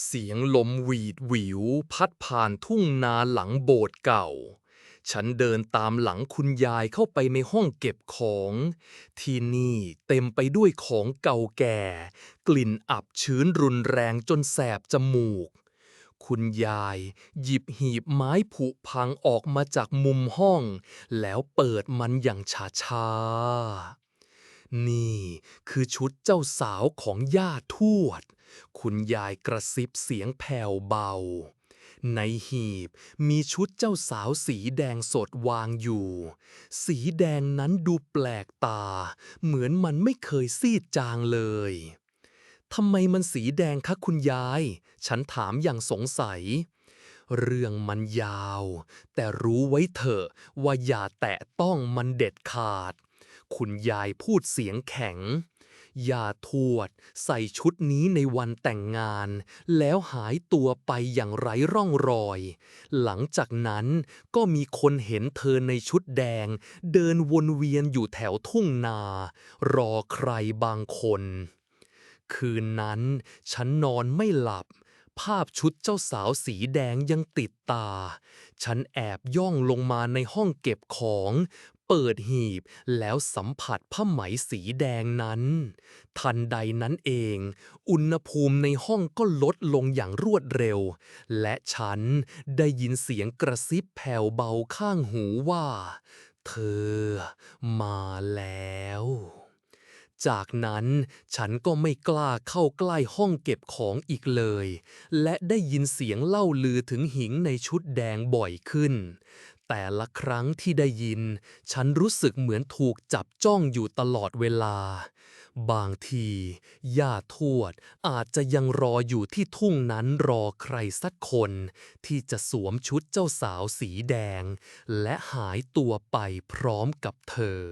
เสียงลมหวีดหวิว พัดผ่านทุ่งนาหลังโบสถ์เก่า ฉันเดินตามหลังคุณยายเข้าไปในห้องเก็บของ ที่นี่เต็มไปด้วยของเก่าแก่ กลิ่นอับชื้นรุนแรงจนแสบจมูก คุณยายหยิบหีบไม้ผุพังออกมาจากมุมห้อง แล้วเปิดมันอย่างช้าๆนี่คือชุดเจ้าสาวของย่าทวด คุณยายกระซิบเสียงแผ่วเบา ในหีบมีชุดเจ้าสาวสีแดงสดวางอยู่ สีแดงนั้นดูแปลกตา เหมือนมันไม่เคยซีดจางเลยทำไมมันสีแดงคะคุณยาย ฉันถามอย่างสงสัย เรื่องมันยาว แต่รู้ไว้เถอะว่าอย่าแตะต้องมันเด็ดขาด คุณยายพูดเสียงแข็ง อย่าทวด ใส่ชุดนี้ในวันแต่งงาน แล้วหายตัวไปอย่างไร้ร่องรอย หลังจากนั้นก็มีคนเห็นเธอในชุดแดง เดินวนเวียนอยู่แถวทุ่งนา รอใครบางคน คืนนั้น ฉันนอนไม่หลับภาพชุดเจ้าสาวสีแดงยังติดตา ฉันแอบย่องลงมาในห้องเก็บของ เปิดหีบ แล้วสัมผัสผ้าไหมสีแดงนั้น ทันใดนั้นเอง อุณหภูมิในห้องก็ลดลงอย่างรวดเร็ว และฉันได้ยินเสียงกระซิบแผ่วเบาข้างหูว่า เธอมาแล้ว จากนั้นฉันก็ไม่กล้าเข้าใกล้ห้องเก็บของอีกเลย และได้ยินเสียงเล่าลือถึงหิงในชุดแดงบ่อยขึ้น แต่ละครั้งที่ได้ยิน ฉันรู้สึกเหมือนถูกจับจ้องอยู่ตลอดเวลา บางทีย่าทวดอาจจะยังรออยู่ที่ทุ่งนั้นรอใครสักคน ที่จะสวมชุดเจ้าสาวสีแดง และหายตัวไปพร้อมกับเธอ